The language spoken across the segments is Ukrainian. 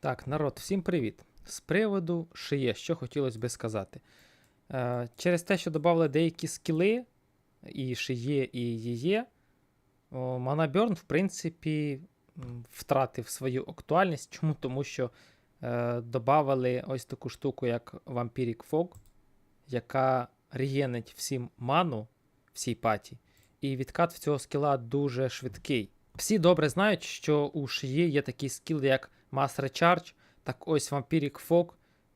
Так, народ, всім привіт. З приводу шиє, що хотілося би сказати. Е, через те, що додали деякі скіли, і шиє, і їє, Манаберн, в принципі, втратив свою актуальність. Чому? Тому що е, додали ось таку штуку, як Vampiric Fog, яка регенить всім ману всій паті, і відкат в цього скіла дуже швидкий. Всі добре знають, що у шиї є такий скіл, як Mass Recharge. Так ось Vampiric Fog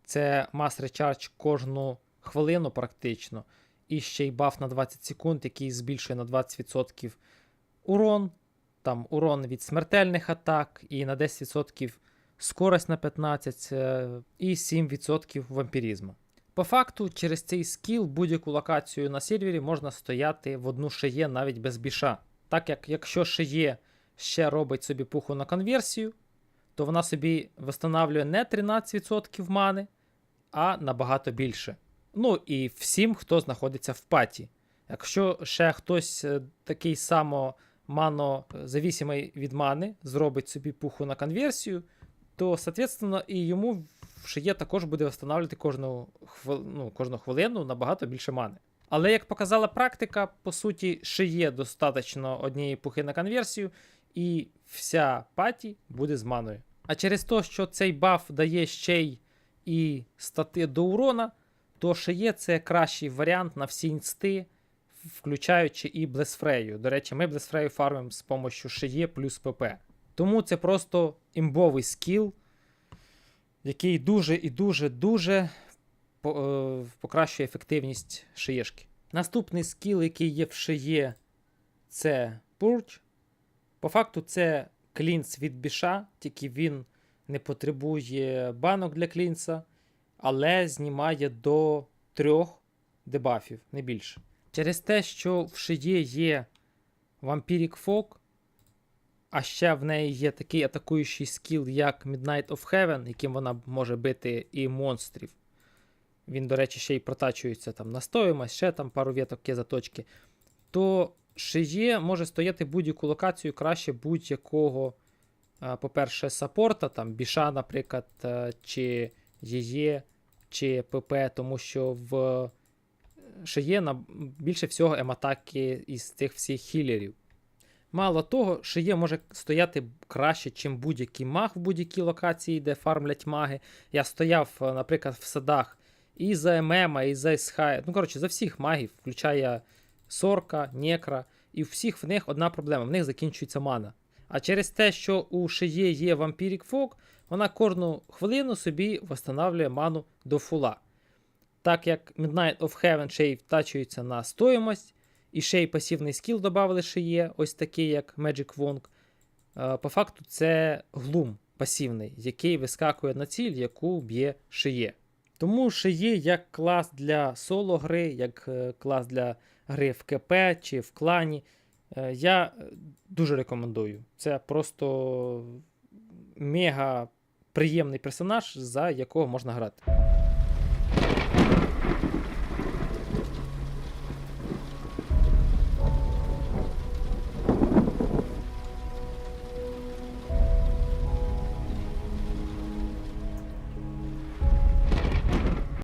це Mass Recharge кожну хвилину практично. І ще й баф на 20 секунд, який збільшує на 20% урон. Там урон від смертельних атак, і на 10% скорость на 15% е, і 7% вампірізму. По факту, через цей скіл будь-яку локацію на сервері можна стояти в одну шиє навіть без біша. Так як якщо шиє ще робить собі пуху на конверсію, то вона собі встановлює не 13% мани, а набагато більше. Ну і всім, хто знаходиться в паті. Якщо ще хтось е, такий само манозавісимий від мани зробить собі пуху на конверсію, то, соответственно, і йому шиє також буде встановлювати кожну, хвил... ну, кожну хвилину набагато більше мани. Але як показала практика, по суті, шиє достатньо однієї пухи на конверсію, і вся паті буде з маною. А через те, що цей баф дає ще й і стати до урона, то шиє це кращий варіант на всі інсти, включаючи і Блесфрею. До речі, ми Блесфрею фармимо з допомогою шиє плюс ПП. Тому це просто імбовий скіл, який дуже і дуже дуже е, покращує ефективність шиєшки. Наступний скіл, який є в шиє, це Purge. По факту, це клінц від біша, тільки він не потребує банок для клінца, але знімає до трьох дебафів, не більше. Через те, що в шиє є Vampiric Fog, а ще в неї є такий атакуючий скіл, як Midnight of Heaven, яким вона може бити і монстрів. Він, до речі, ще й протачується там на стоїмость, ще там пару віток є заточки. То шиє може стояти будь-яку локацію краще будь-якого, по-перше, саппорта, там біша, наприклад, е, чи ЄЄ, чи ПП, тому що в шиє на більше всього ематаки із цих всіх хілерів. Мало того, шиє може стояти краще, чим будь-який маг в будь-якій локації, де фармлять маги. Я стояв, е, наприклад, в садах і за ММ, і за СХ. Ну, коротше, за всіх магів, включає Сорка, Некра, і у всіх в них одна проблема: в них закінчується мана. А через те, що у шиє є Vampiric Fog, вона кожну хвилину собі встановлює ману до фула. Так як Midnight of Heaven ще й втачується на стоїмость, і ще й пасивний скіл додали шиє, ось такий, як Magic Wong. Е, По факту, це глум пасивний, який вискакує на ціль, яку б'є шиє. Тому є як клас для соло гри, як е, клас для гри в КП чи в клані. Е, Я е, дуже рекомендую. Це просто мега приємний персонаж, за якого можна грати.